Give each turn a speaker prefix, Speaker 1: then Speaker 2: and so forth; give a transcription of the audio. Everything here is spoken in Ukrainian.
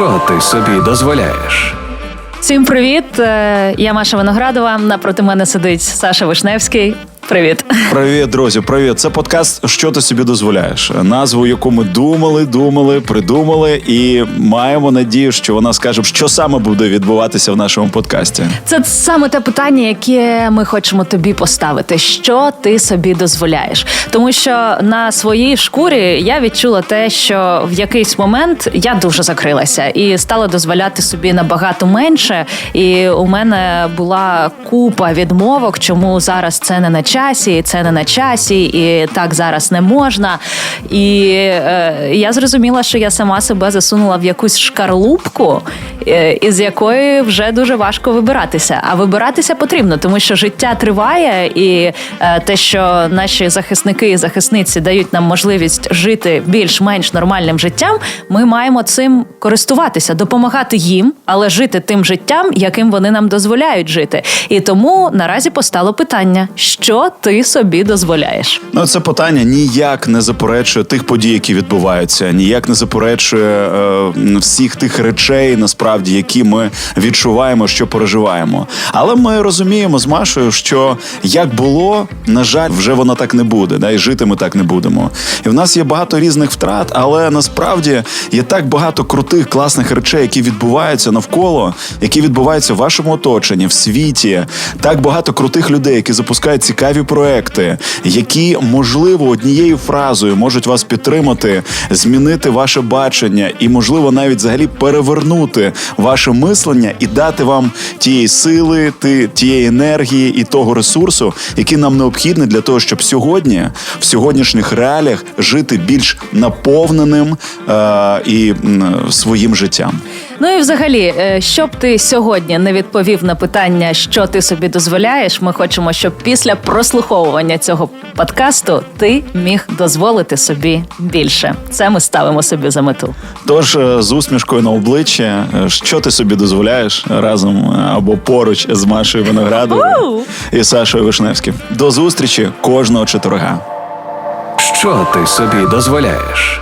Speaker 1: Що ти собі дозволяєш?
Speaker 2: Всім привіт! Е, Я Маша Виноградова. Напроти мене сидить Саша Вишневський. Привіт.
Speaker 3: Привіт, друзі, привіт. Це подкаст Що ти собі дозволяєш? Назву, яку ми думали, думали, придумали, і маємо надію, що вона скаже, що саме буде відбуватися в нашому подкасті.
Speaker 2: Це саме те питання, яке ми хочемо тобі поставити. Що ти собі дозволяєш? Тому що на своїй шкурі я відчула те, що в якийсь момент я дуже закрилася і стала дозволяти собі набагато менше. І у мене була купа відмовок, чому зараз це не на часі, і це не на часі, і так зараз не можна. І е, я зрозуміла, що я сама себе засунула в якусь шкарлупку, е, із якої вже дуже важко вибиратися. А вибиратися потрібно, тому що життя триває, і е, те, що наші захисники і захисниці дають нам можливість жити більш-менш нормальним життям, ми маємо цим користуватися, допомагати їм, але жити тим життям, яким вони нам дозволяють жити. І тому наразі постало питання: що ти собі дозволяєш?
Speaker 3: Ну, це питання ніяк не заперечує тих подій, які відбуваються, ніяк не заперечує е, всіх тих речей, насправді, які ми відчуваємо, що переживаємо. Але ми розуміємо з Машою, що як було, на жаль, вже воно так не буде, да, і жити ми так не будемо. І в нас є багато різних втрат, але насправді є так багато крутих, класних речей, які відбуваються навколо, які відбуваються в вашому оточенні, в світі. Так багато крутих людей, які запускають цікаві проекти, які можливо однією фразою можуть вас підтримати, змінити ваше бачення і, можливо, навіть взагалі перевернути ваше мислення і дати вам тієї сили, тієї енергії і того ресурсу, який нам необхідний для того, щоб сьогодні, в сьогоднішніх реаліях, жити більш наповненим е- і м, своїм життям.
Speaker 2: Ну і взагалі, е, щоб ти сьогодні не відповів на питання, що ти собі дозволяєш, ми хочемо, щоб після прослуховування цього подкасту ти міг дозволити собі більше. Це ми ставимо собі за мету.
Speaker 3: Тож е, з усмішкою на обличчі, е, що ти собі дозволяєш разом або поруч з Машою Виноградовою і Сашою Вишневським. До зустрічі кожного четверга.
Speaker 1: Що ти собі дозволяєш?